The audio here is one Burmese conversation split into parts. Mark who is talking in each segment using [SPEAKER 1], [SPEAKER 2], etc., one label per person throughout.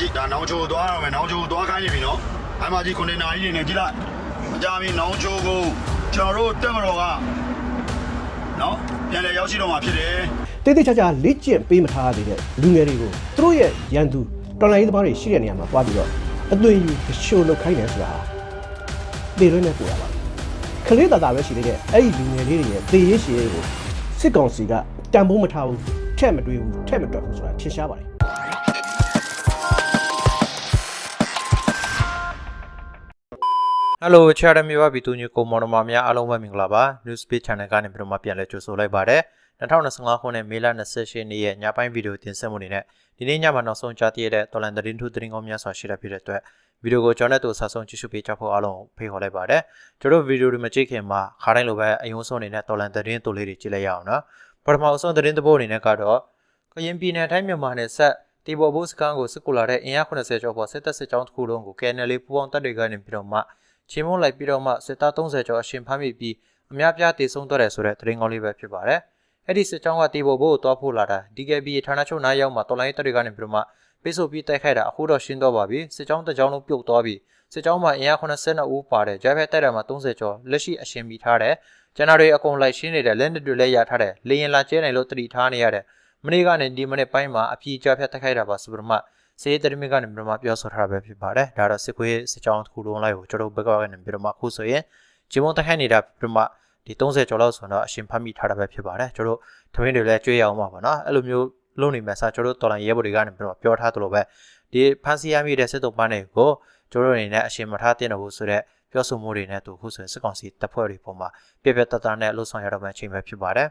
[SPEAKER 1] ကြည့်ဒါနောင်ချိုသွားရမယ်နောင်ချိုသွားခိုင်းနေပြီနော်အဲ့မှာကြည့်ကွန်တိန်နာကြီးတွေနဲ့ကြည့်လိုက်အကြမ်းပြီးနောင်ချိုကိုကျွန်တော်တို့တက်မတော်ကနော်ပြန်လဲရောက်ရှိတော့မှာဖြစ်တယ်
[SPEAKER 2] တိတ်တိတ်ချာချာလေ့ကျင့်ပေးမထားသေးတဲ့လူငယ်တွေကိုသူတို့ရဲ့ရန်သူတော်လိုင်းရေးသမားတွေရှိတဲ့နေရာမှာတွားပြီးတော့အသွင်ယူအရှိုးလုပ်ခိုင်းတယ်ဆိုတာသေရွေးနဲ့ပူတာပါခလေးတာတာပဲရှိသေးတဲ့အဲ့ဒီလူငယ်လေးတွေရဲ့သေရေးရှည်ရေးကိုစစ်ကောင်စီကတန်ဖိုးမထားဘူးထက်မတွေးဘူးထက်မတွက်ဘူးဆိုတာထင်ရှားပါတယ်
[SPEAKER 3] ဟယ်လိုချာရမီဝဘီတူညကိုမော်ဒမာများအားလုံးပဲမင်္ဂလာပါ News Speed Channel ကနေပြန်မှပြန်လဲကြိုဆိုလိုက်ပါတယ်2025ခုနှစ်မေလ28ရက်နေ့ရဲ့ညပိုင်းဗီဒီယိုတင်ဆက်မှုနေနဲ့ဒီနေ့ညမှာနောက်ဆုံးကြားသိရတဲ့တော်လန်သတင်းထူးသတင်းကောင်းများစွာရှိတဲ့ဖြစ်တဲ့အတွက်ဗီဒီယိုကိုကျွန်တော်တို့ဆက်ဆုံးကြည့်ရှုပေးကြဖို့အားလုံးဖိတ်ခေါ်လိုက်ပါတယ်ကျွန်တော်ဗီဒီယိုဒီမှာကြည့်ခင်မှာခါတိုင်းလိုပဲအယုံဆုံးနေတဲ့တော်လန်သတင်းတူလေးတွေကြည့်လိုက်ရအောင်နော်ပထမအဆုံးသတင်းသဘောအနေနဲ့ကတော့ကရင်ပြည်နယ်တိုင်းမြန်မာနယ်ဆက်တီဘော်ဘုတ်စကန်ကိုစစ်ကူလာတဲ့အင်အား80ကျော်ပေါ်စစ်တပ်စစ်ကြောင်းတစ်ခုလုံးကို KNL ပူပေါင်းတပ်တွေကနေပြီးတော့မှ ချင်းမုံလိုက်ပြီးတော့မှစစ်သား30ကျော်အရှင်ဖမ်းမိပြီးအများပြားတည်ဆုံတော့တယ်ဆိုတဲ့သတင်းကောင်းလေးပဲဖြစ်ပါတယ်။အဲ့ဒီစစ်ကြောင်းကတီဘိုဘိုကိုတွားဖို့လာတာ DKB ဌာနချုပ်နားရောက်မှာတော်လိုင်းတပ်တွေကနေပြီးတော့မှပိတ်ဆို့ပြီးတိုက်ခိုက်တာအခုတော့ရှင်းတော့ပါပြီ။စစ်ကြောင်းတစ်ကြောင်းလုံးပြုတ်သွားပြီးစစ်ကြောင်းမှာအင်အား82ဦးပါတယ်။ဂျာဖက်တိုက်တာမှာ30ကျော်လက်ရှိအရှင်မိထားတယ်။ကျန်တာတွေအကုန်လိုက်ရှင်းနေတဲ့လက်နက်တွေလည်းရထားတယ်။လေရင်လာကျဲနိုင်လို့တတိထားနေရတယ်။မနေ့ကနေဒီမနေ့ပိုင်းမှာအပြေဂျာဖက်တိုက်ခိုက်တာပါဆိုပြီးတော့မှ စေးတရမီကနေပြီးတော့မှပြောဆိုထားတာပဲဖြစ်ပါတယ်။ဒါတော့စစ်ခွေးစစ်ကြောင်းတစ်ခုလုံးလိုက်ကိုကျွန်တော်ဘက်ကကနေပြီးတော့မှအခုဆိုရင်ဂျီမုံတိုက်ခိုက်နေတာပြီးတော့မှဒီ30ကျော်လောက်ဆိုတော့အရှင်ဖတ်မိထားတာပဲဖြစ်ပါတယ်။ကျွန်တော်ထမင်းတွေလည်းကြွေးရအောင်ပါဗောနော်။အဲ့လိုမျိုးလုံးနေမယ်ဆိုကျွန်တော်တော်လန်ရဲဘော်တွေကနေပြီးတော့ပြောထားသလိုပဲဒီဖန်စီရမိတဲ့စစ်တုံးပန်းတွေကိုကျွန်တော်အနေနဲ့အရှင်မထားတင်တော့ဘူးဆိုတော့ပြောဆိုမှုတွေနဲ့သူအခုဆိုရင်စစ်ကောင်စီတပ်ဖွဲ့တွေပုံမှာပြပြတတနဲ့လှုပ်ဆောင်ရတော့မှအချိန်ပဲဖြစ်ပါတယ်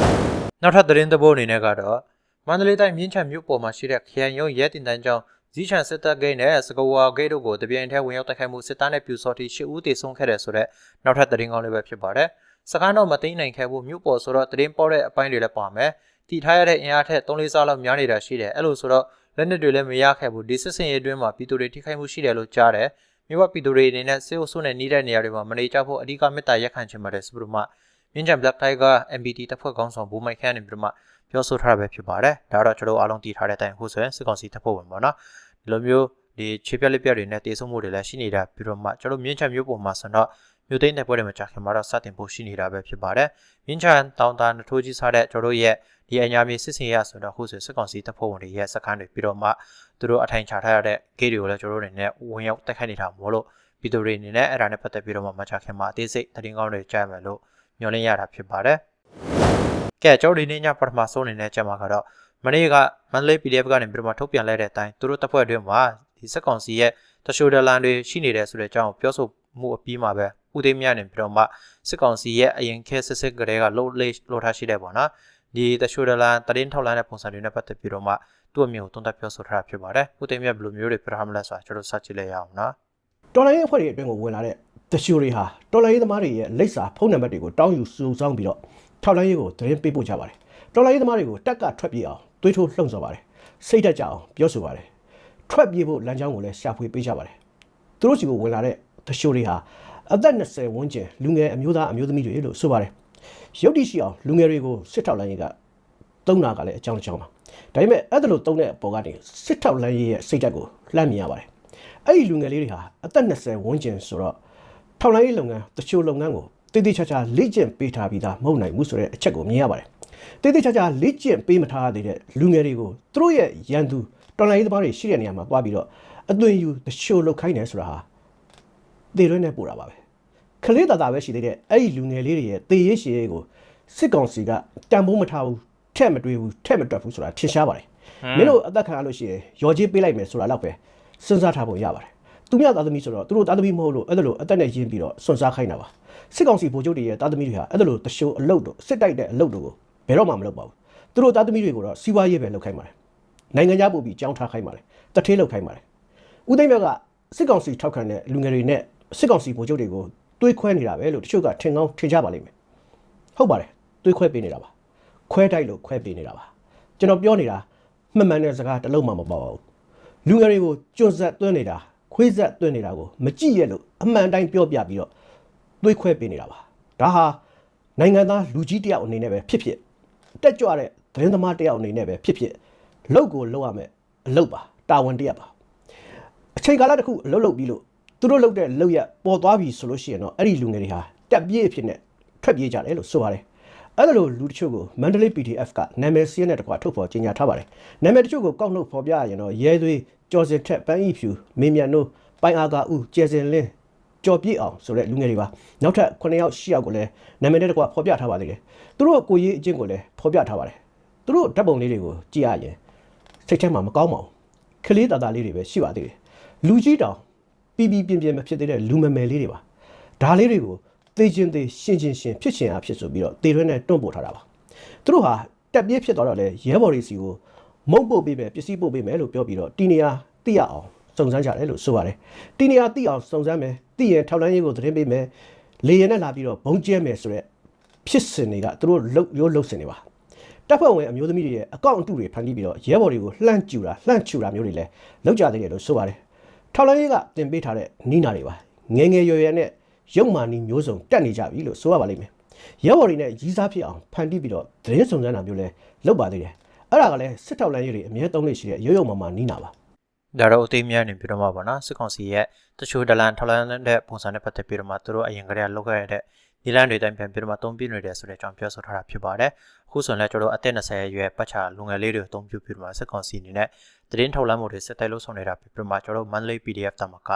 [SPEAKER 3] ။နောက်ထပ်သတင်းသဘောအနေနဲ့ကတော့ မန္တလေးတိုင်းမြင်းချံမြို့ပေါ်မှာရှိတဲ့ခရိုင်ရုံးရဲတင်တန်းကျောင်းဇီးချံစစ်တပ်ဂိတ်နဲ့စကဝါဂိတ်တို့ကိုတပြိုင်တည်းဝင်ရောက်တိုက်ခိုက်မှုစစ်သားနဲ့ပြူစော်တီ၈ဦးတေဆုံးခဲ့တယ်ဆိုတော့နောက်ထပ်သတင်းကောင်းလေးပဲဖြစ်ပါတယ်။စကားတော့မသိမ်းနိုင်ခဲ့ဘူးမြို့ပေါ်ဆိုတော့သတင်းပေါ်တဲ့အပိုင်းတွေလည်းပါမယ်။တီထားရတဲ့အင်အားထက်3-4ဆလောက်များနေတာရှိတယ်။အဲ့လိုဆိုတော့လက်နက်တွေလည်းမရခဲ့ဘူးဒီစစ်စင်ရေးအတွင်းမှာပြည်သူတွေထိခိုက်မှုရှိတယ်လို့ကြားတယ်။မြို့ဝပြည်သူတွေအနေနဲ့စေအုပ်စုနဲ့နှီးတဲ့နေရာတွေမှာမနေကြဖို့အဓိကမေတ္တာရက်ခံချင်ပါတယ်ဆိုပြီးတော့မှမြင်းချံ Black Tiger MBT တပ်ဖွဲ့ကောင်းဆောင်ဘူမိုက်ခန့်နေပြီးတော့မှ ပြောဆိုထားတာပဲဖြစ်ပါတယ်ဒါတော့ကျွန်တော်အားလုံးတည်ထားတဲ့အတိုင်းအခုဆိုရင်စစ်ကောင်စီတပ်ဖွဲ့ဝင်ပေါ့နော်ဒီလိုမျိုးဒီခြေပြက်လက်ပြက်တွေနဲ့တည်ဆုံမှုတွေလည်းရှိနေတာပြီးတော့မှကျွန်တော်မြင်းချမျိုးပုံမှာဆိုတော့မြို့သိမ်းတဲ့ပွဲတွေမှာကြာခင်မှာတော့စတင်ဖို့ရှိနေတာပဲဖြစ်ပါတယ်မြင်းချတောင်တာနထိုးကြီးစားတဲ့ကျွန်တော်ရဲ့ဒီအညာမြေစစ်စင်ရဆိုတော့အခုဆိုစစ်ကောင်စီတပ်ဖွဲ့ဝင်တွေရဲ့စခန်းတွေပြီးတော့မှသူတို့အထိုင်ချထားရတဲ့ဂိတ်တွေကိုလည်းကျွန်တော်တို့အနေနဲ့ဝင်ရောက်တိုက်ခိုက်နေတာမို့လို့ပြည်သူတွေအနေနဲ့အဲ့ဒါနဲ့ပတ်သက်ပြီးတော့မှမကြာခင်မှာအသေးစိတ်သတင်းကောင်းတွေကြားမယ်လို့မျှော်လင့်ရတာဖြစ်ပါတယ် ကဲကျွန်တော်ဒီနေ့ညပထမဆုံးအနေနဲ့ကြက်မှာကတော့မနေ့ကမန္တလေး PDF ကနေပြီးတော့မှထုတ်ပြန်လိုက်တဲ့အတိုင်းသူတို့တပ်ဖွဲ့အတွင်းမှာဒီစက်ကောင်စီရဲ့တရှိုဒလန်တွေရှိနေတယ်ဆိုတဲ့အကြောင်းကိုပြောဆိုမှုအပြီးမှာပဲဦးသိမ်းမြနေပြီးတော့မှစစ်ကောင်စီရဲ့အရင်ခဲစစ်စစ်ကလေးကလှုပ်လေလှုပ်ထားရှိတယ်ပေါ့နော်ဒီတရှိုဒလန်တရင်ထောက်လန်းတဲ့ပုံစံတွေနဲ့ပတ်သက်ပြီးတော့မှသူ့အမြင်ကိုသုံးသပ်ပြောဆိုထားတာဖြစ်ပါတယ်ဦးသိမ်းမြဘယ်လိုမျိုးတွေပြထားမလဲဆိုတာကျွန်တော်စကြည့်လိုက်ရအောင်နော်
[SPEAKER 2] တော်လိုင်းရေးအဖွဲ့တွေအတွင်းကိုဝင်လာတဲ့တရှိုတွေဟာတော်လိုင်းရေးသမားတွေရဲ့လိပ်စာဖုန်းနံပါတ်တွေကိုတောင်းယူစုဆောင်းပြီးတော့ ထောက်လိုင်းရေးကိုသတင်းပေးပို့ကြပါတယ်တော်လိုင်းရေးသမားတွေကိုတက်ကထွက်ပြေးအောင်တွေးထိုးလှုံ့ဆော်ပါတယ်စိတ်တက်ကြအောင်ပြောဆိုပါတယ်ထွက်ပြေးဖို့လမ်းကြောင်းကိုလည်းရှာဖွေပေးကြပါတယ်သူတို့စီကိုဝင်လာတဲ့တရှိုတွေဟာအသက်20ဝန်းကျင်လူငယ်အမျိုးသားအမျိုးသမီးတွေလို့ဆိုပါတယ်ရုပ်တည်ရှိအောင်လူငယ်တွေကိုစစ်ထောက်လိုင်းရေးကသုံးတာကလည်းအကြောင်းတစ်ကြောင်းပါဒါပေမဲ့အဲ့ဒါလိုသုံးတဲ့အပေါ်ကနေစစ်ထောက်လိုင်းရေးရဲ့စိတ်ဓာတ်ကိုလှမ်းမြင်ရပါတယ်အဲ့ဒီလူငယ်လေးတွေဟာအသက်20ဝန်းကျင်ဆိုတော့ထောက်လိုင်းရေးလုပ်ငန်းတချို့လုပ်ငန်းကို တည်တည်ချာချာလေ့ကျင့်ပေးထားပြီးသားမဟုတ်နိုင်ဘူးဆိုတဲ့အချက်ကိုမြင်ရပါတယ်တည်တည်ချာချာလေ့ကျင့်ပေးမထားသေးတဲ့လူငယ်တွေကိုသူတို့ရဲ့ရန်သူတော်လိုင်းရေးသမားတွေရှိတဲ့နေရာမှာတွားပြီးတော့အသွင်ယူတချို့လုပ်ခိုင်းတယ်ဆိုတာဟာသေရွေးနဲ့ပို့တာပါပဲခလေးတာတာပဲရှိသေးတဲ့အဲ့ဒီလူငယ်လေးတွေရဲ့သေရေးရှည်ရေးကိုစစ်ကောင်စီကတန်ဖိုးမထားဘူးထက်မတွေးဘူးထက်မတွက်ဘူးဆိုတာထင်ရှားပါတယ်မင်းတို့အသက်ခံရလို့ရှိရင်ရော်ကြီးပေးလိုက်မယ်ဆိုတာတော့ပဲစဉ်းစားထားဖို့ရပါတယ် သူများသားသမီးဆိုတော့သူတို့သားသမီးမဟုတ်လို့အဲ့ဒါလိုအသက်နဲ့ရင်းပြီးတော့စွန့်စားခိုင်းတာပါစစ်ကောင်စီဗိုလ်ချုပ်တွေရဲ့သားသမီးတွေဟာအဲ့ဒါလိုတရှိုးအလုတ်တို့စစ်တိုက်တဲ့အလုတ်တို့ကိုဘယ်တော့မှမလုပ်ပါဘူးသူတို့သားသမီးတွေကိုတော့စီးပွားရေးပဲလုပ်ခိုင်းပါတယ်နိုင်ငံခြားပို့ပြီးကြောင်းထားခိုင်းပါတယ်တထေးလုပ်ခိုင်းပါတယ်ဦးသိမ်းမြတ်ကစစ်ကောင်စီထောက်ခံတဲ့လူငယ်တွေနဲ့စစ်ကောင်စီဗိုလ်ချုပ်တွေကိုတွေးခွဲနေတာပဲလို့တချို့ကထင်ကောင်းထင်ကြပါလိမ့်မယ်ဟုတ်ပါတယ်တွေးခွဲပေးနေတာပါခွဲတိုက်လို့ခွဲပေးနေတာပါကျွန်တော်ပြောနေတာမှန်မှန်တဲ့စကားတစ်လုံးမှမပေါ့ပါဘူးလူငယ်တွေကိုကျွတ်ဆက်သွင်းနေတာ ခွေးဆက်သွင်းနေတာကိုမကြည့်ရလို့အမှန်တိုင်းပြောပြပြီးတော့သွေးခွဲပေးနေတာပါဒါဟာနိုင်ငံသားလူကြီးတယောက်အနေနဲ့ပဲဖြစ်ဖြစ်တက်ကြွတဲ့သတင်းသမားတယောက်အနေနဲ့ပဲဖြစ်ဖြစ်လောက်ကိုလောက်ရမယ်အလုပ်ပါတာဝန်တရက်ပါချိန်ကာလတစ်ခုအလုပ်လုပ်ပြီးလို့သူတို့လုပ်တဲ့လုပ်ရက်ပေါ်သွားပြီဆိုလို့ရှိရင်တော့အဲ့ဒီလူငယ်တွေဟာတက်ပြေးအဖြစ်နဲ့ထွက်ပြေးကြတယ်လို့ဆိုပါတယ် အဲ့ဒါလိုလူတချို့ကို Mandalay PDF ကနာမည်စင်းနဲ့တကွာထုတ်ဖော်ကြေညာထားပါတယ်နာမည်တချို့ကိုကောက်နှုတ်ဖော်ပြရရင်တော့ရဲသွေးကြော်စင်ထက်ပန်းဤဖြူမင်းမြတ်နိုးပိုင်အာကာဦးကျဲစင်လင်းကြော်ပြည့်အောင်ဆိုတဲ့လူငယ်တွေပါနောက်ထပ်9ယောက်10ယောက်ကိုလည်းနာမည်နဲ့တကွာဖော်ပြထားပါသေးတယ်သူတို့ကိုရေးအချင်းကိုလည်းဖော်ပြထားပါတယ်သူတို့ဓာတ်ပုံလေးတွေကိုကြည့်ရရင်စိတ်ထဲမှာမကောင်းပါဘူးကလေးတာတာလေးတွေပဲရှိပါသေးတယ်လူကြီးတောင်ပြီးပြီးပြင်းပြင်းမဖြစ်သေးတဲ့လူမမယ်လေးတွေပါဒါလေးတွေကို သိချင်းသိရှင်းချင်းရှင်းဖြစ်ချင်အားဖြစ်ဆိုပြီးတော့တေရွဲနဲ့တွန့်ပို့ထားတာပါသူတို့ဟာတက်ပြေးဖြစ်သွားတော့လေရဲဘော်တွေစီကိုမုတ်ပုတ်ပေးမယ်ပစ္စည်းပုတ်ပေးမယ်လို့ပြောပြီးတော့တီနီယာသိရအောင်စုံစမ်းကြတယ်လို့ဆိုပါတယ်တီနီယာသိအောင်စုံစမ်းမယ်သိရင်ထောက်လန်းရေးကိုသတင်းပေးမယ်လေရင်နဲ့လာပြီးတော့ဘုံကျဲမယ်ဆိုတော့ဖြစ်စဉ်တွေကသူတို့လှုပ်ရိုးလှုပ်စင်တွေပါတပ်ဖွဲ့ဝင်အမျိုးသမီးတွေရဲ့အကောင့်အတုတွေဖန်တီးပြီးတော့ရဲဘော်တွေကိုလှမ်းကျူတာလှမ်းချူတာမျိုးတွေလည်းလုပ်ကြသေးတယ်လို့ဆိုပါတယ်ထောက်လန်းရေးကတင်ပေးထားတဲ့နီးနာတွေပါငယ်ငယ်ရွယ်ရွယ်နဲ့ ရုပ်မာနီမျိုးစုံတက်နေကြပြီလို့ဆိုရပါလိမ့်မယ်ရဲဘော်တွေနဲ့ရီးစားဖြစ်အောင်ဖန်တီးပြီးတော့သတင်းစုံစမ်းတာမျိုးလည်းလုပ်ပါသေးတယ်အဲ့ဒါကလည်းစစ်ထောက်လန်းရေးတွေအမြဲတုံးလို့ရှိတဲ့ရုပ်ရုပ်မာမာနီးနာပါ
[SPEAKER 3] ဒါတော့အသေးမြတ်နေပြီးတော့မှပေါ့နော်စစ်ကောင်စီရဲ့တချို့ဒလန်ထလန်တဲ့ပုံစံနဲ့ပတ်သက်ပြီးတော့မှသူတို့အရင်ကတည်းကလောက်ခဲ့တဲ့ဒီလန်တွေတိုင်းပြန်ပြီးတော့မှသုံးပြနေတယ်ဆိုတဲ့အကြောင်းပြောဆိုထားတာဖြစ်ပါတယ်အခုဆိုရင်လည်းကျွန်တော်တို့အသက်20အရွယ်ပတ်ချလူငယ်လေးတွေအသုံးပြုပြီးတော့မှစစ်ကောင်စီအနေနဲ့သတင်းထုတ်လမ်းမှုတွေစစ်တိုက်လို့ဆောင်နေတာဖြစ်ပြီးတော့မှကျွန်တော်တို့ monthly PDF တမက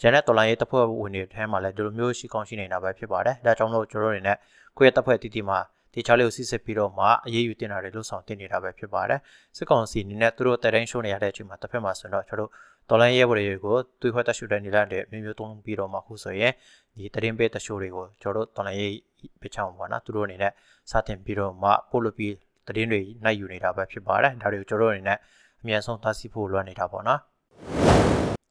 [SPEAKER 3] ဂျန်နဲ့တော်လိုင်းရေးတပ်ဖွဲ့ဝင်တွေထဲမှာလည်းဒီလိုမျိုးရှိကောင်းရှိနေတာပဲဖြစ်ပါတယ်ဒါကြောင့်မလို့ကျွန်တော်တို့အနေနဲ့ကိုယ့်ရဲ့တပ်ဖွဲ့တီတီမှာဒီချားလေးကိုစစ်စစ်ပြီးတော့မှအရေးယူတင်တာတွေလို့ဆောင်တင်နေတာပဲဖြစ်ပါတယ်စစ်ကောင်စီအနေနဲ့သူတို့တက်တိုင်းရှိုးနေရတဲ့အချိန်မှာတစ်ဖက်မှာဆိုတော့ကျွန်တော်တို့ဒေါ်လာရဲဘော်တွေကိုသွေးခွဲတက်ရှူတဲ့နေလာတဲ့မျိုးမျိုးသုံးပြီးတော့မှခုဆိုရင်ဒီတရင်ပေးတက်ရှူတွေကိုကျွန်တော်တို့ဒေါ်လာရဲပြချောင်းပေါ့နော်သူတို့အနေနဲ့စတင်ပြီးတော့မှပို့လို့ပြီးတရင်တွေနိုင်ယူနေတာပဲဖြစ်ပါတယ်ဒါတွေကိုကျွန်တော်တို့အနေနဲ့အမြန်ဆုံးသားစီဖို့လွှမ်းနေတာပေါ့နော်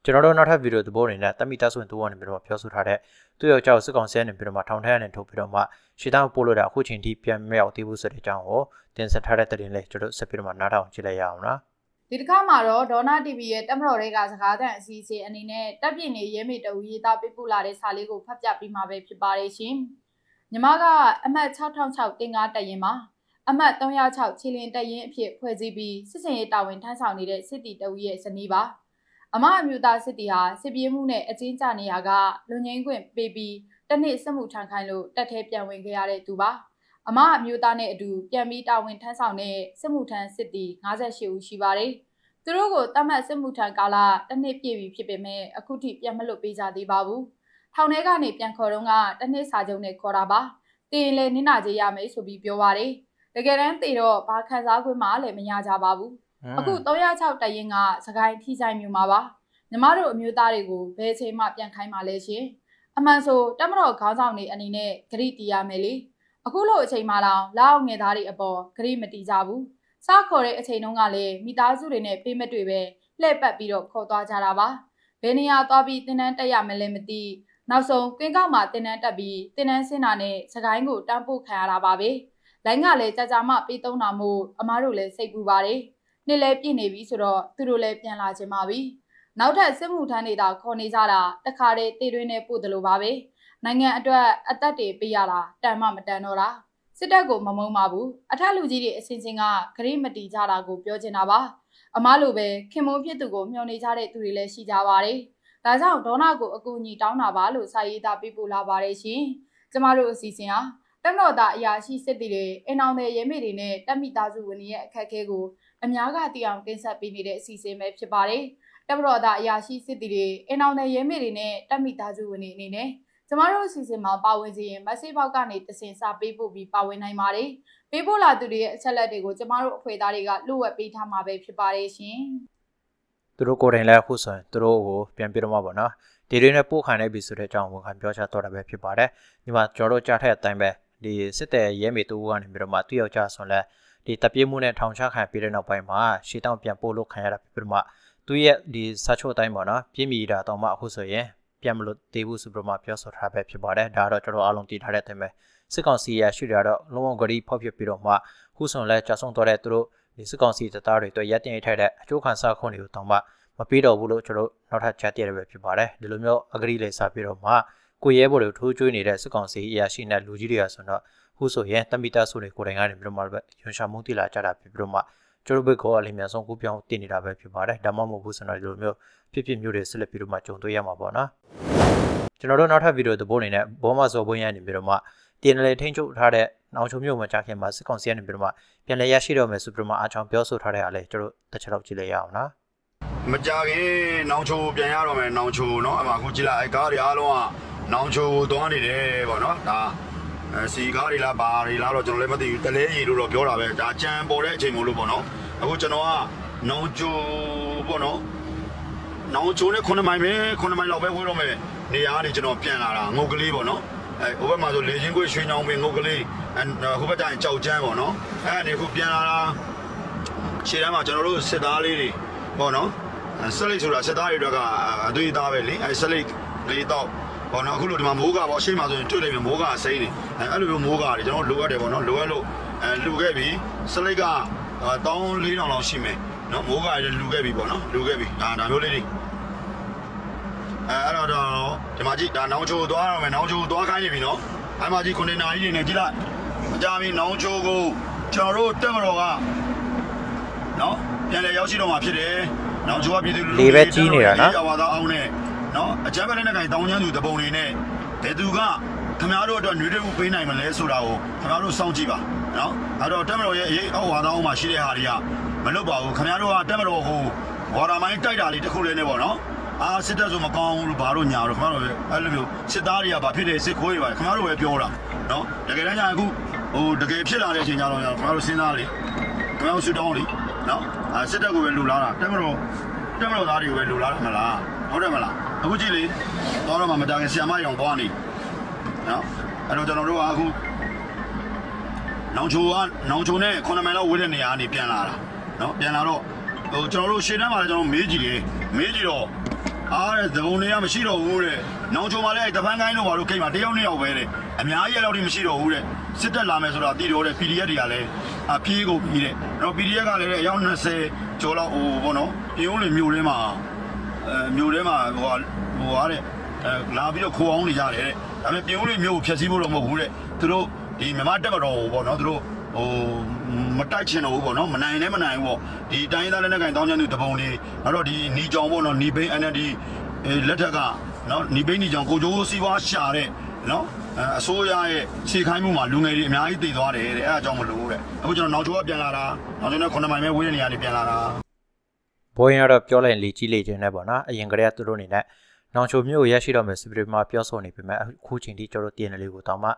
[SPEAKER 3] ကျွန်တော်တို့နောက်ထပ်ဗီဒီယိုသဘောအနေနဲ့တမိသားဆိုရင်သူကနေပြီးတော့ပြောဆိုထားတဲ့သူ့ယောက်ျားကိုစစ်ကောင်စီကနေပြီးတော့မှထောင်ထဲကနေထုတ်ပြီးတော့မှရှီတောင်းပို့လို့တဲ့အခုချိန်ထိပြန်မရောက်သေးဘူးဆိုတဲ့အကြောင်းကိုတင်ဆက်ထားတဲ့တရင်လေးကျွန်တော်တို့ဆက်ပြီးတော့မှနားထောင်ကြည့်လိုက်ရအောင်နော်
[SPEAKER 4] ဒီတစ်ခါမှာတော့ဒေါနာ TV ရဲ့တက်မတော်တွေကစကားသံအစီအစဉ်အနေနဲ့တက်ပြင်းနေရဲမေတဝရေးသားပေးပို့လာတဲ့စာလေးကိုဖတ်ပြပြီးမှာပဲဖြစ်ပါတယ်ရှင်။ညီမကအမှတ်6006တင်ကားတက်ရင်မှာအမှတ်306ခြေလင်းတက်ရင်အဖြစ်ဖွဲ့စည်းပြီးစစ်စင်ရေးတာဝန်ထမ်းဆောင်နေတဲ့စစ်တီတဝီရဲ့ဇနီးပါ။ အမအမျိုးသားစစ်တီဟာစစ်ပြေးမှုနဲ့အကျဉ်းချနေရကလူငင်းခွင့်ပေးပြီးတစ်နှစ်စစ်မှုထမ်းခိုင်းလို့တက်ထဲပြန်ဝင်ခဲ့ရတဲ့သူပါ။အမအမျိုးသားနဲ့အတူပြန်ပြီးတာဝန်ထမ်းဆောင်တဲ့စစ်မှုထမ်းစစ်တီ58ဦးရှိပါတယ်။သူတို့ကိုတတ်မှတ်စစ်မှုထမ်းကာလတစ်နှစ်ပြည့်ပြီဖြစ်ပေမဲ့အခုထိပြန်မလွတ်ပေးကြသေးပါဘူး။ထောင်ထဲကနေပြန်ခေါ်တော့ကတစ်နှစ်စာချုပ်နဲ့ခေါ်တာပါ။တင်လည်းနင်းနာကြေးရမယ်ဆိုပြီးပြောပါတယ်။တကယ်တမ်းတေတော့ဘာခံစားခွင့်မှလည်းမရကြပါဘူး။ အခု306တရင်ကစကိုင်းထိဆိုင်မျိုးမှာပါညီမတို့အမျိုးသားတွေကိုဘယ်ချိန်မှပြန်ခိုင်းပါလဲရှင်အမှန်ဆိုတက်မတော်ခေါင်းဆောင်တွေအနေနဲ့ဂရိတီးရမယ်လေအခုလိုအချိန်မှတော့လောက်အောင်ငယ်သားတွေအပေါ်ဂရိမတီးကြဘူးစခေါ်တဲ့အချိန်တုန်းကလည်းမိသားစုတွေနဲ့ဖေးမတွေ့ပဲလှည့်ပတ်ပြီးတော့ခေါ်သွားကြတာပါဘယ်နေရာသွားပြီးတင်းတန်းတက်ရမလဲမသိနောက်ဆုံးကွင်းကောက်မှာတင်းတန်းတက်ပြီးတင်းတန်းဆင်းတာနဲ့စကိုင်းကိုတန်းပို့ခံရတာပါပဲလိုင်းကလည်းကြာကြာမှပေးသုံးတာမို့အမားတို့လည်းစိတ်ပူပါတယ် နှစ်လဲပြည့်နေပြီဆိုတော့သူတို့လည်းပြန်လာခြင်းပါပြီနောက်ထပ်စစ်မှုထမ်းတွေသာခေါ်နေကြတာတခါတည်းတည်တွင်းနဲ့ပို့တယ်လို့ပါပဲနိုင်ငံအတွက်အသက်တွေပေးရတာတန်မှမတန်တော့တာစစ်တပ်ကိုမမုန်းပါဘူးအထက်လူကြီးတွေအစင်စင်ကဂရိမတီကြတာကိုပြောချင်တာပါအမားလိုပဲခင်မုန်းဖြစ်သူကိုမျှော်နေကြတဲ့သူတွေလည်းရှိကြပါတယ်ဒါကြောင့်ဒေါနာကိုအကူအညီတောင်းတာပါလို့စာရေးသားပေးပို့လာပါတယ်ရှင်ကျမတို့အစီအစဉ်ဟာတက်မတော်သားအရာရှိစစ်တီတွေအင်အောင်တဲ့ရဲမေတွေနဲ့တက်မိသားစုဝင်တွေရဲ့အခက်အခဲကို အများကသိအောင်တင်ဆက်ပေးနေတဲ့အစီအစဉ်ပဲဖြစ်ပါတယ်။တပ်မတော်သားအရာရှိစစ်တီတွေအင်အောင်တဲ့ရဲမေတွေနဲ့တပ်မိသားစုဝင်တွေအနေနဲ့ကျမတို့အစီအစဉ်မှာပါဝင်စီရင် message box ကနေတစင်စာပေးပို့ပြီးပါဝင်နိုင်ပါတယ်။ပေးပို့လာသူတွေရဲ့အချက်လက်တွေကိုကျမတို့အဖွဲ့သားတွေကလိုဝက်ပေးထားမှာပဲဖြစ်ပါတယ်ရှင်။
[SPEAKER 3] သူတို့ကိုယ်တိုင်လည်းအခုဆိုရင်သူတို့ကိုပြန်ပြီးတော့မှပေါ့နော်ဒီတွေနဲ့ပို့ခံနေပြီဆိုတဲ့အကြောင်းဝန်ခံပြောချတော့တာပဲဖြစ်ပါတယ်ဒီမှာကျွန်တော်တို့ကြားထက်အတိုင်းပဲဒီစစ်တဲ့ရဲမေတူကနေပြီးတော့မှသူ့ယောက်ျားဆိုရင်လည်း ဒီတပ်ပြေးမှုနဲ့ထောင်ချခံပြီးတဲ့နောက်ပိုင်းမှာရှေ့တောင်ပြန်ပို့လို့ခံရတာဖြစ်ပြီးတော့မှသူရဲ့ဒီစာချုပ်အတိုင်းပေါ့နော်ပြင်းမီတာတော့မှအခုဆိုရင်ပြန်မလို့တေးဘူးဆိုပြီးတော့မှပြောဆိုထားပဲဖြစ်ပါတယ်ဒါကတော့ကျွန်တော်အားလုံးတည်ထားတဲ့အတိုင်းပဲစစ်ကောင်စီရရှိတာတော့လုံးဝဂရီဖောက်ပြပြီးတော့မှခုဆိုရင်လည်းကြာဆုံးတော့တဲ့သူတို့ဒီစစ်ကောင်စီတပ်သားတွေအတွက်ရက်တင်ရထိုက်တဲ့အကျိုးခံစားခွင့်တွေကိုတောင်းမှမပေးတော့ဘူးလို့ကျွန်တော်နောက်ထပ်ချက်တရရပဲဖြစ်ပါတယ်ဒီလိုမျိုးအဂရိလေးစပြီးတော့မှကိုရဲဘော်တွေကိုထိုးကျွေးနေတဲ့စစ်ကောင်စီအရာရှိနဲ့လူကြီးတွေကဆိုတော့ ခုဆိုရင်တမီတာဆိုတွေကိုယ်တိုင်ကနေပြီးတော့မှရွှန်ရှာမှုတိလာကြတာဖြစ်ပြီးတော့မှ ကျွန်တော်ဘက်ကအလင်းမြန်ဆုံးကူပြောင်းတင်နေတာပဲဖြစ်ပါတယ်ဒါမှမဟုတ်ဘူးဆိုတော့ဒီလိုမျိုးဖြစ်ဖြစ်မျိုးတွေဆက်လက်ပြီးတော့မှကြုံတွေ့ရမှာပေါ့နော်ကျွန်တော်တို့နောက်ထပ်ဗီဒီယိုသဘောအနေနဲ့ဘောမစော်ဘွင်းရနေပြီးတော့မှတင်တယ်ထိန်ချုပ်ထားတဲ့နောက်ချုံမျိုးမှာကြာခင်မှာစစ်ကောင်စီကနေပြီးတော့မှပြန်လဲရရှိတော့မယ်ဆိုပြီးတော့မှအားချောင်းပြောဆိုထားတဲ့အားလေကျွန်တော်တစ်ချက်တော့ကြည့်လိုက်ရအောင်နော်
[SPEAKER 1] မကြခင်နောင်ချိုပြန်ရတော့မယ်နောင်ချိုเนาะအမှအခုကြည့်လိုက်အဲကားတွေအားလုံးကနောင်ချိုကိုသွားနေတယ်ပေါ့နော်ဒါ အဲစီကားတွေလားဘာတွေလားတော့ကျွန်တော်လည်းမသိဘူးတလဲရီလို့တော့ပြောတာပဲဒါကြံပေါ်တဲ့အချိန်မို့လို့ပေါ့နော်အခုကျွန်တော်ကနောင်ချိုပေါ့နော်နောင်ချိုနဲ့9မိုင်ပဲ9မိုင်လောက်ပဲဝေးတော့မယ်နေရာကနေကျွန်တော်ပြန်လာတာငုတ်ကလေးပေါ့နော်အဲဟိုဘက်မှာဆိုလေချင်းကွေးရွှေညောင်ပင်ငုတ်ကလေးအဲဟိုဘက်ကျရင်ကြောက်ကျန်းပေါ့နော်အဲအနေအခုပြန်လာတာခြေတန်းမှာကျွန်တော်တို့စစ်သားလေးတွေပေါ့နော်အဲဆက်လိတ်ဆိုတာစစ်သားတွေတွေကအသွေးသားပဲလေအဲဆက်လိတ်လေးတော့ ပေါ့နော်အခုလိုဒီမှာမိုးကပေါ့အရှိမဆိုရင်တွေ့လိုက်မယ်မိုးကစိမ့်နေအဲအဲ့လိုမျိုးမိုးကတွေကျွန်တော်လိုအပ်တယ်ပေါ့နော်လိုအပ်လို့အဲလူခဲ့ပြီဆက်လိတ်ကတောင်း၄တောင်လောက်ရှိမယ်နော်မိုးကလည်းလူခဲ့ပြီပေါ့နော်လူခဲ့ပြီဒါဒါမျိုးလေးတွေအဲအဲ့တော့တော့ဒီမှာကြည့်ဒါနောင်ချိုသွားရမယ်နောင်ချိုသွားခိုင်းနေပြီနော်အဲ့မှာကြည့်ကွန်တိန်နာကြီးတွေနဲ့ကြည့်လိုက်အကြမ်းပြီးနောင်ချိုကိုကျွန်တော်တို့တက်မတော်ကနော်ပြန်လေရောက်ရှိတော့မှာဖြစ်တယ်။နောက်ဂျိုးပြည်သူလူရဝါသားအောင်နဲ့ နော်အကြမ်းဖက်လက်နက်ကိုင်တောင်းချမ်းသူတပုံတွေနဲ့ဘယ်သူကခင်ဗျားတို့အတွက်နှွေးတွေပေးနိုင်မလဲဆိုတာကိုခင်ဗျားတို့စောင့်ကြည့်ပါနော်အဲ့တော့တက်မတော်ရဲ့အရေးအောက်ဝါသားအောင်မှာရှိတဲ့ဟာတွေကမလုပ်ပါဘူးခင်ဗျားတို့ကတက်မတော်ကိုဝါဒမိုင်းတိုက်တာလေးတစ်ခုလေးနဲ့ပေါ့နော်အာစစ်တပ်ဆိုမကောင်းဘူးလို့ဘာလို့ညာတော့ခင်ဗျားတို့အဲ့လိုမျိုးစစ်သားတွေကဘာဖြစ်တယ်စစ်ခိုးတွေပါခင်ဗျားတို့ပဲပြောတာနော်တကယ်တမ်းကျအခုဟိုတကယ်ဖြစ်လာတဲ့အချိန်ကျတော့ခင်ဗျားတို့စဉ်းစားလေခင်ဗျားတို့ဆူတောင်းလေနော်အဲစစ်တပ်ကိုပဲလူလာတာတက်မလို့တက်မလို့သားတွေကိုပဲလူလာတာမလားဟုတ်တယ်မလား အခုကြည့်လေတော့တော့မှမတားခင်ဆီယမရောင်သွားနေနော်အဲ့တော့ကျွန်တော်တို့ကအခုနောင်ချိုကနောင်ချိုနဲ့9မိုင်လောက်ဝေးတဲ့နေရာကနေပြန်လာတာနော်ပြန်လာတော့ဟိုကျွန်တော်တို့ရှေ့တန်းမှာလည်းကျွန်တော်မေးကြည့်တယ်မေးကြည့်တော့အားတဲ့သဘုံတွေကမရှိတော့ဘူးတဲ့နောင်ချိုမှာလည်းတပန်းကိုင်းတို့ဘာလို့ခိတ်မှာတယောက်နှစ်ယောက်ပဲတဲ့အများကြီးလောက်ထိမရှိတော့ဘူးတဲ့စစ်တက်လာမယ်ဆိုတာသိတော့တဲ့ PDF တွေကလည်းအပြေးကိုပြီးတဲ့အဲ့တော့ PDF ကလည်းအယောက်20ကျော်လောက်ဟိုဘောနော်ပြင်းဦးလေမြို့ထဲမှာအဲ မြို့ထဲမှာဟိုဟာဟိုဟာတဲ့အဲလာပြီးတော့ခိုးအောင်နေကြတယ်တဲ့ဒါပေမဲ့ပြင်းဦးလေမြို့ကိုဖျက်ဆီးဖို့တော့မဟုတ်ဘူးတဲ့သူတို့ဒီမြမတက်မတော်ဘောနော်သူတို့ဟိုမတိုက်ချင်တော့ဘူးပေါ့နော်မနိုင်လည်းမနိုင်ဘူးပေါ့ဒီတိုင်းသားလည်းနဲ့ကင်တောင်းချမ်းသူတပုံလေးနောက်တော့ဒီနီကြောင်ပေါ့နော်နီဘိန်း NLD အဲလက်ထက်ကနော်နီဘိန်းနီကြောင်ကိုကျိုးစီးပွားရှာတဲ့နော်အဲအစိုးရရဲ့ခြေခိုင်းမှုမှာလူငယ်တွေအများကြီးတည်သွားတယ်တဲ့အဲအကြောင်းမလို့တဲ့အခုကျွန်တော်နောက်ချိုးကပြန်လာတာနောက်ချိုးနဲ့9မိုင်ပဲဝေးတဲ့နေရာတွေပြန်လာတာ
[SPEAKER 3] ဘိုးရင်ကတော့ပြောလိုက်လေကြီးလေခြင်းနဲ့ပေါ့နော်အရင်ကတည်းကသူတို့အနေနဲ့နောင်ချိုမျိုးကိုရရှိတော့မယ်ဆိုပြီးတော့မှပြောဆိုနေပေမဲ့အခုချိန်ထိကျွန်တော်တို့တည်နေလေးကိုတောင်းမှ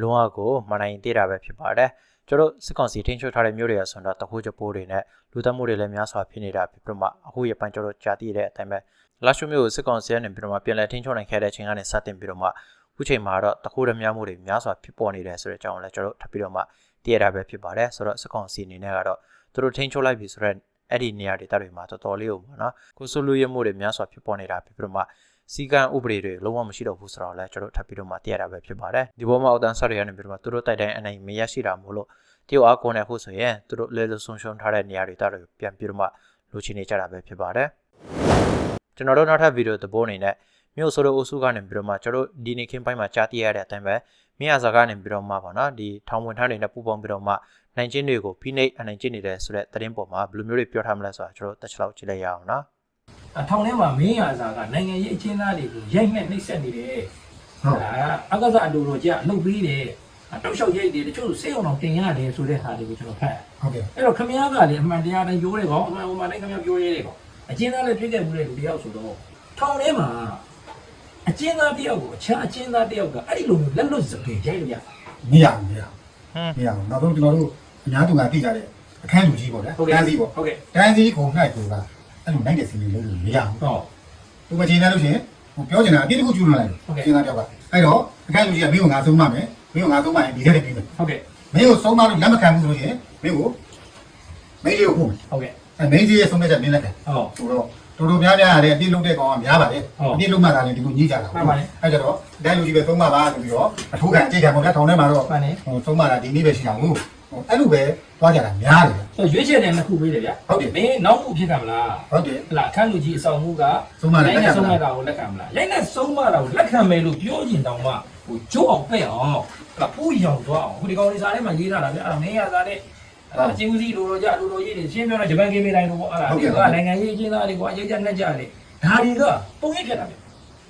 [SPEAKER 3] လုံးဝကိုမနိုင်သေးတာပဲဖြစ်ပါတယ်ကျွန်တော်စစ်ကောင်စီထိန်းချုပ်ထားတဲ့မျိုးတွေကဆိုတော့တခုချပိုးတွေနဲ့လူသက်မှုတွေလည်းများစွာဖြစ်နေတာဖြစ်ပြီးတော့မှအခုရပိုင်းကျွန်တော်ကြားသိတဲ့အတိုင်းပဲလာရှိုမျိုးကိုစစ်ကောင်စီကနေပြီးတော့မှပြန်လည်ထိန်းချုပ်နိုင်ခဲ့တဲ့အချိန်ကနေစတင်ပြီးတော့မှအခုချိန်မှာတော့တခုတည်းများမှုတွေများစွာဖြစ်ပေါ်နေတယ်ဆိုတဲ့အကြောင်းကိုလည်းကျွန်တော်ထပ်ပြီးတော့မှသိရတာပဲဖြစ်ပါတယ်ဆိုတော့စစ်ကောင်စီအနေနဲ့ကတော့သူတို့ထိန်းချုပ်လိုက်ပြီဆိုတော့ အဲ့ဒီနေရာဒေသတွေမှာတော်တော်လေးကိုပေါ့နော်ကိုဆိုလူရမှုတွေများစွာဖြစ်ပေါ်နေတာဖြစ်ပြီးတော့မှစီကံဥပဒေတွေလုံးဝမရှိတော့ဘူးဆိုတော့လည်းကျွန်တော်ထပ်ပြီးတော့မှသိရတာပဲဖြစ်ပါတယ်ဒီပေါ်မှာအောက်တန်းဆော့တွေကနေပြီးတော့မှသူတို့တိုက်တိုင်းအနိုင်မရရှိတာမို့လို့တရုတ်အားကိုနေဖို့ဆိုရင်သူတို့လဲလို့ဆုံးရှုံးထားတဲ့နေရာဒေသတွေပြန်ပြီးတော့မှလိုချင်နေကြတာပဲဖြစ်ပါတယ်ကျွန်တော်တို့နောက်ထပ်ဗီဒီယိုသဘောအနေနဲ့မြို့ဆိုတော့အုပ်စုကနေပြီးတော့မှကျွန်တော်ဒီနေ့ခင်းပိုင်းမှာကြားသိရတဲ့အတိုင်းပဲ မြရစာကနေပြီးတော့မှပေါ့နော်ဒီထောင်ဝင်ထမ်းတွေနဲ့ပူပေါင်းပြီးတော့မှနိုင်ချင်းတွေကိုဖိနှိပ်အနိုင်ချင်းနေတယ်ဆိုတဲ့သတင်းပေါ်မှာဘယ်လိုမျိုးတွေပြောထားမလဲဆိုတာကျွန်တော်တက်ချလောက်ကြည့်လိုက်ရအောင်နော်
[SPEAKER 5] အထောင်ထဲမှာမင်းရစာကနိုင်ငံရေးအချင်းသားတွေကိုရိုက်နှက်နှိပ်စက်နေတယ်ဟုတ်လားအကစားအတူတော်ကြအလုပ်ပြီးတယ်အတောက်လျှောက်ရိုက်တယ်တချို့စိတ်အောင်တော့တင်ရတယ်ဆိုတဲ့ဟာတွေကိုကျွန်တော်ဖတ်
[SPEAKER 6] ဟုတ်ကဲ့
[SPEAKER 5] အဲ့တော့ခမည်းကလည်းအမှန်တရားတိုင်းပြောတယ်ကောအမှန်ဟိုမှာတိုင်းခမည်းပြောရဲတယ်ကောအချင်းသားလည်းပြည့်ခဲ့မှုတဲ့လူတယောက်ဆိုတော့ထောင်ထဲမှာ အချင်းသားတယောက်ကိုအခြားအချင်းသားတယောက်ကအဲ့ဒီလိုမျိုးလက်လွတ်စပယ်ရိုက်လို့ရ
[SPEAKER 6] မရဘူးမရဘူးမရဘူးနောက်ဆုံးကျွန်တော်တို့အများသူကသိကြတဲ့အခန်းလူကြီးပေါ့ဗျာတန်းစီပေါ့
[SPEAKER 5] ဟုတ်ကဲ့
[SPEAKER 6] တန်းစီကိုနိုင်ကိုကအဲ့လိုနိုင်တဲ့စီလေးလို့မရဘူး
[SPEAKER 5] ဟော
[SPEAKER 6] သူမချင်တယ်လို့ရှိရင်ဟိုပြောချင်တာအပြစ်တစ်ခုကျူးလွန်လိုက်တယ်ရှင်းသားတယောက်ကအဲ့တော့အခန်းလူကြီးကမင်းကိုငါဆုံးမမယ်မင်းကိုငါဆုံးမရင်ဒီထက်တည်းပြီးမယ်
[SPEAKER 5] ဟုတ်ကဲ့
[SPEAKER 6] မင်းကိုဆုံးမလို့လက်မခံဘူးဆိုလို့ရှိရင်မင်းကိုမင်းကြီးကိုခုမယ်
[SPEAKER 5] ဟုတ်ကဲ့
[SPEAKER 6] အဲမင်းကြီးရဲ့ဆုံးဖြတ်ချက်မင်းလက်ခံ
[SPEAKER 5] ဟော
[SPEAKER 6] ဆိုတော့ တော်တော်များများရတယ်အပြစ်လုပ်တဲ့ကောင်ကများပါတယ်
[SPEAKER 5] ဟုတ်
[SPEAKER 6] အပြစ်လုပ်မှသာလည်းဒီလိုညှိကြတာ
[SPEAKER 5] မှန်ပါတယ်
[SPEAKER 6] အဲ့ကြတော့ဒိုင်းလူကြီးပဲသုံးပါပါဆိုပြီးတော့အထူးခံအကြိတ်ခံပေါ့ဗျာထောင်ထဲမှာတော့
[SPEAKER 5] မှန်တယ်
[SPEAKER 6] ဟိုသုံးပါတာဒီနေ့ပဲရှိအောင်ဟိုအဲ့လိုပဲသွားကြတာများတယ်ဗျ
[SPEAKER 5] ဆိုရွေးချယ်တယ်နှစ်ခုပေးတယ်ဗျ
[SPEAKER 6] ဟုတ်တယ်
[SPEAKER 5] မင်းနောက်မှုဖြစ်ကမလား
[SPEAKER 6] ဟုတ်တယ်
[SPEAKER 5] ဟလာခန်းလူကြီးအဆောင်မှုက
[SPEAKER 6] ဆုံးမတယ်
[SPEAKER 5] ရိုက်
[SPEAKER 6] လက်ခံ
[SPEAKER 5] နဲ့
[SPEAKER 6] မလား
[SPEAKER 5] ဆုံးမတာကိုလက်ခံမလားရိုက်နဲ့ဆုံးမတာကိုလက်ခံမယ်လို့ပြောကျင်တောင်မှဟိုကြိုးအောင်ပဲ့အောင်ဟလာပူရောင်သွားအောင်ဟိုဒီကောင်လေးစားထဲမှာရေးထားတာဗျအဲ့ဒါမင်းရစားတဲ့ အဲ့ဒါချင်းဦးစီးလိုလိုကြလိုလိုရေးတွေရှင်းပြောတော့ဂျပန်ကင်းမေးတိုင်းလို့ပေါ့အဲ့ဒါဒီကနိုင်ငံရေးအကျဉ်းသားတွေကအရေးကြနှက်ကြတယ်ဒါတွေကပုံရိပ်ဖြစ်တာပဲ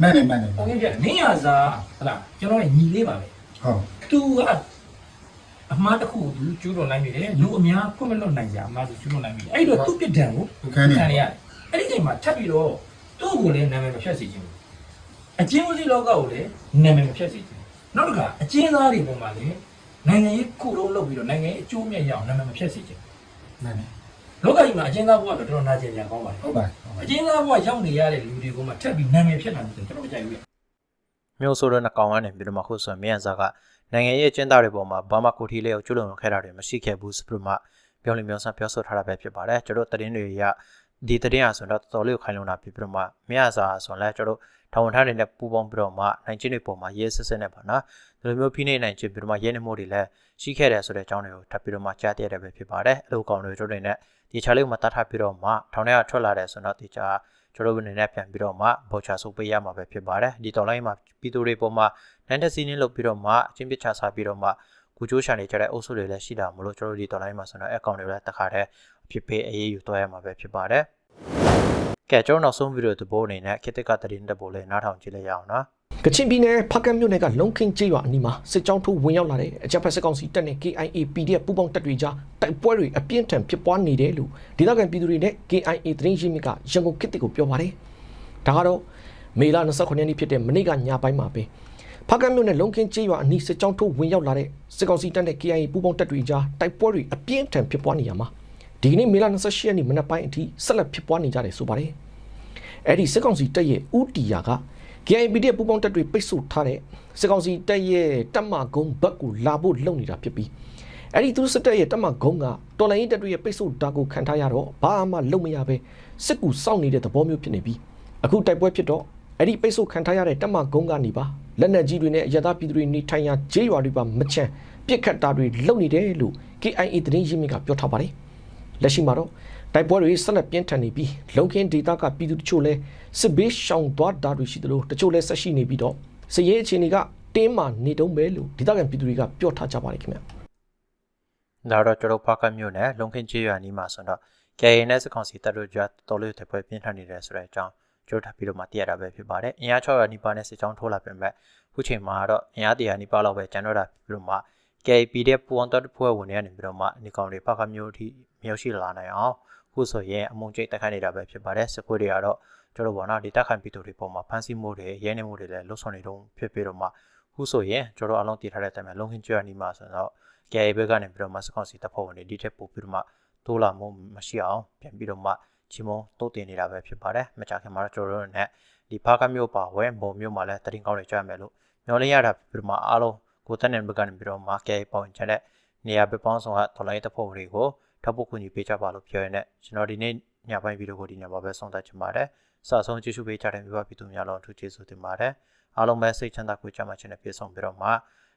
[SPEAKER 6] မှန်တယ်မှန်တယ်
[SPEAKER 5] ပုံရိပ်ဖြစ်မင်းရစားဟလာကျွန်တော်ညီလေးပါပဲ
[SPEAKER 6] ဟုတ်
[SPEAKER 5] သူကအမှားတစ်ခုကိုသူကျူးလွန်နိုင်ပြီလေလူအများခွင့်မလွတ်နိုင်ကြအမှားသူကျူးလွန်နိုင်ပြီအဲ့တော့သူ့ပြစ်ဒဏ်ကို
[SPEAKER 6] သူခန်းနေ
[SPEAKER 5] ခံရရတယ်အဲ့ဒီချိန်မှာထပ်ပြီးတော့သူ့ကိုလည်းနာမည်မဖြတ်စေချင်ဘူးအချင်းဦးစီးလောကကိုလည်းနာမည်မဖြတ်စေချင်ဘူးနောက်တစ်ခါအချင်းသားတွေပုံမှာလည်း နိုင်ငံရေးခုလုံးလုပ်ပြီးတော့နိုင်ငံရေးအကျိုးမြတ်ရအောင်နာမည်မဖြတ်စေချင်ဘူး
[SPEAKER 6] မှန်တယ်
[SPEAKER 5] လောကကြီးမှာအချင်းသားဘဝတော့တော်တော်နာကျင်ကြကောင်းပါလေ
[SPEAKER 6] ဟုတ်ပါဟုတ်ပါ
[SPEAKER 5] အချင်းသားဘဝရောက်နေရတဲ့လူတွေကိုမှထပ်ပြီးနာမည်ဖြတ်တာမျိုးကျွန်တော်မကြိုက်ဘူး
[SPEAKER 3] မျိုးဆိုးတဲ့နှကောင်ကနေပြီးတော့မှခုဆိုရင်မြန်စားကနိုင်ငံရေးအကျဉ်းသားတွေပေါ်မှာဘာမှကိုထီလေးကိုကျွလွန်ခဲ့တာတွေမရှိခဲ့ဘူးဆိုပြီးမှပြောလိပြောဆန်းပြောဆိုထားတာပဲဖြစ်ပါတယ်ကျွန်တော်သတင်းတွေရဒီသတင်းအဆိုတော့တော်တော်လေးကိုခိုင်လုံတာဖြစ်ပြီးတော့မှမြန်စားဆိုရင်လည်းကျွန်တော် ထောင်ဝန်ထမ်းတွေနဲ့ပူးပေါင်းပြီးတော့မှနိုင်ချင်းတွေပေါ်မှာရေးစစ်စစ်နဲ့ပါနော်ဒီလိုမျိုးဖိနှိပ်နိုင်ချင်းပြီးတော့မှရဲနေမှုတွေလည်းရှိခဲ့တယ်ဆိုတဲ့အကြောင်းတွေကိုထပ်ပြီးတော့မှကြားသိရတဲ့ပဲဖြစ်ပါတယ်အဲ့လိုကောင်တွေတို့တွေနဲ့ဒီချာလေးကိုမှတတ်ထားပြီးတော့မှထောင်ထဲကထွက်လာတယ်ဆိုတော့ဒီချာကျွန်တော်တို့အနေနဲ့ပြန်ပြီးတော့မှဘောချာဆုပ်ပေးရမှာပဲဖြစ်ပါတယ်ဒီတော်လိုင်းမှာပြည်သူတွေပေါ်မှာနန်တစီနင်းလုပ်ပြီးတော့မှအချင်းပြချစားပြီးတော့မှကုချိုးရှာနေကြတဲ့အုပ်စုတွေလည်းရှိတာမလို့ကျွန်တော်တို့ဒီတော်လိုင်းမှာဆိုတော့အကောင့်တွေလည်းတစ်ခါတည်းအဖြစ်ပေးအေးအေးယူသွားရမှာပဲဖြစ်ပါတယ် ကဲကျွန်တော်နောက်ဆုံးဗီဒီယိုသဘောအနေနဲ့ခေတ်သစ်ကတရင်တက်ဖို့လည်းနားထောင်ကြည့်လိုက်ရအောင်နော်
[SPEAKER 7] ကချင်ပြည်နယ်ဖားကန့်မြို့နယ်ကလုံခင်းကျေးရွာအနီးမှာစစ်ကြောင်းထိုးဝင်ရောက်လာတဲ့အကြမ်းဖက်စစ်ကောင်စီတပ်နဲ့ KIA PDF ပူးပေါင်းတပ်တွေကြားတိုက်ပွဲတွေအပြင်းထန်ဖြစ်ပွားနေတယ်လို့ဒေသခံပြည်သူတွေနဲ့ KIA သတင်းရင်းမြစ်ကရန်ကုန်ခေတ်တစ်ကိုပြောပါတယ်။ဒါကတော့မေလ29ရက်နေ့ဖြစ်တဲ့မနေ့ကညပိုင်းမှာပဲဖားကန့်မြို့နယ်လုံခင်းကျေးရွာအနီးစစ်ကြောင်းထိုးဝင်ရောက်လာတဲ့စစ်ကောင်စီတပ်နဲ့ KIA ပူးပေါင်းတပ်တွေကြားတိုက်ပွဲတွေအပြင်းထန်ဖြစ်ပွားနေရမှာ ဒီကနေ့မေလ28ရက်နေ့မနက်ပိုင်းအထိဆက်လက်ဖြစ်ပွားနေကြတယ်ဆိုပါတယ်။အဲ့ဒီစစ်ကောင်စီတပ်ရဲ့ဥတီယာက KIPD ပူပေါင်းတပ်တွေပိတ်ဆို့ထားတဲ့စစ်ကောင်စီတပ်ရဲ့တပ်မကုန်းဘက်ကိုလာဖို့လုပ်နေတာဖြစ်ပြီးအဲ့ဒီသူစစ်တပ်ရဲ့တပ်မကုန်းကတော်လိုင်းရေးတပ်တွေရဲ့ပိတ်ဆို့တာကိုခံထားရတော့ဘာမှလုပ်မရပဲစစ်ကူစောင့်နေတဲ့သဘောမျိုးဖြစ်နေပြီးအခုတိုက်ပွဲဖြစ်တော့အဲ့ဒီပိတ်ဆို့ခံထားရတဲ့တပ်မကုန်းကနေပါလက်နက်ကြီးတွေနဲ့အရသာပြည်သူတွေနေထိုင်ရာဂျေးရွာတွေပါမချမ်းပြစ်ခတ်တာတွေလုပ်နေတယ်လို့ KIA သတင်းရင်းမြစ်ကပြောထားပါတယ် လက်ရှိမှာတော့တိုက်ပွဲတွေဆက်လက်ပြင်းထန်နေပြီးလုံခင်းဒေတာကပြည်သူတချို့လဲစစ်ဘေးရှောင်သွားတာတွေရှိသလိုတချို့လဲဆက်ရှိနေပြီးတော့စည်ရေးအခြေအနေကတင်းမာနေတုံးပဲလို့ဒေသခံပြည်သူတွေကပြောထားကြပါတယ်ခင်ဗျာ
[SPEAKER 3] ဒါတော့ကျွန်တော်ဖားကတ်မြို့နယ်လုံခင်းကျေးရွာနီးမှာဆိုတော့ KA နဲ့စကောင်စီတပ်တို့ကြားတော်လေးတစ်ပွဲပြင်းထန်နေတယ်ဆိုတဲ့အကြောင်းကျွန်တော်ထပ်ပြီးတော့မှသိရတာပဲဖြစ်ပါတယ်အင်အား600နီးပါးနဲ့စစ်ကြောင်းထိုးလာပြင်မဲ့ခုချိန်မှာတော့အင်အား100နီးပါးလောက်ပဲကျန်တော့တာပြီးတော့မှ KPD ပူအောင်တော်ဖွဲ့ဝင်နေရနေပြီးတော့မှဒီကောင်တွေဖားကတ်မြို့အထိ မြောက်ရှိလာနိုင်အောင်ခုဆိုရင်အမုံကျိတ်တက်ခိုင်းနေတာပဲဖြစ်ပါတယ်စစ်ခွေးတွေကတော့ကျွန်တော်ဘောနော်ဒီတက်ခိုင်းပြည်သူတွေပေါ်မှာဖမ်းဆီးမှုတွေရဲနေမှုတွေလည်းလှုပ်ဆောင်နေတော့ဖြစ်ပြီးတော့မှခုဆိုရင်ကျွန်တော်အလုံးတည်ထားတဲ့အတိုင်းမှာလုံခင်းကျွေးနီးမှာဆိုတော့ KA ဘက်ကနေပြီးတော့မှစကောင်စီတပ်ဖွဲ့ဝင်တွေဒီထက်ပိုပြီးတော့မှတိုးလာမှုမရှိအောင်ပြန်ပြီးတော့မှချီမုံတုတ်တင်နေတာပဲဖြစ်ပါတယ်မကြခင်မှာတော့ကျွန်တော်တို့နဲ့ဒီဖားကမျိုးပါဝဲဘုံမျိုးမှာလည်းတရင်ကောင်းတွေကြားမယ်လို့မျှော်လင့်ရတာပြီးတော့မှအားလုံးကိုတက်တဲ့ဘက်ကနေပြီးတော့မှ KA ပေါင်ချတဲ့နေရာပဲပေါင်းဆောင်ကတော်လိုင်းတပ်ဖွဲ့ဝင်တွေကို ထပ်ဖို့ကူညီပေးကြပါလို့ပြောရတဲ့ကျွန်တော်ဒီနေ့ညပိုင်းဗီဒီယိုကိုဒီညမှာပဲဆုံးသက်ချင်ပါတယ်စာဆုံးကြည့်ရှုပေးကြတဲ့မိဘပြည်သူများလုံးအထူးကျေးဇူးတင်ပါတယ်အားလုံးပဲစိတ်ချမ်းသာကိုယ်ချမ်းသာခြင်းနဲ့ပြည့်စုံပြီးတော့မှ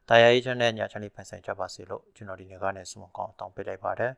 [SPEAKER 3] တရားရေးချမ်းတဲ့ညချမ်းလေးပိုင်ဆိုင်ကြပါစေလို့ကျွန်တော်ဒီနေ့ကနေဆုမကောင်းတောင်းပေးလိုက်ပါတယ်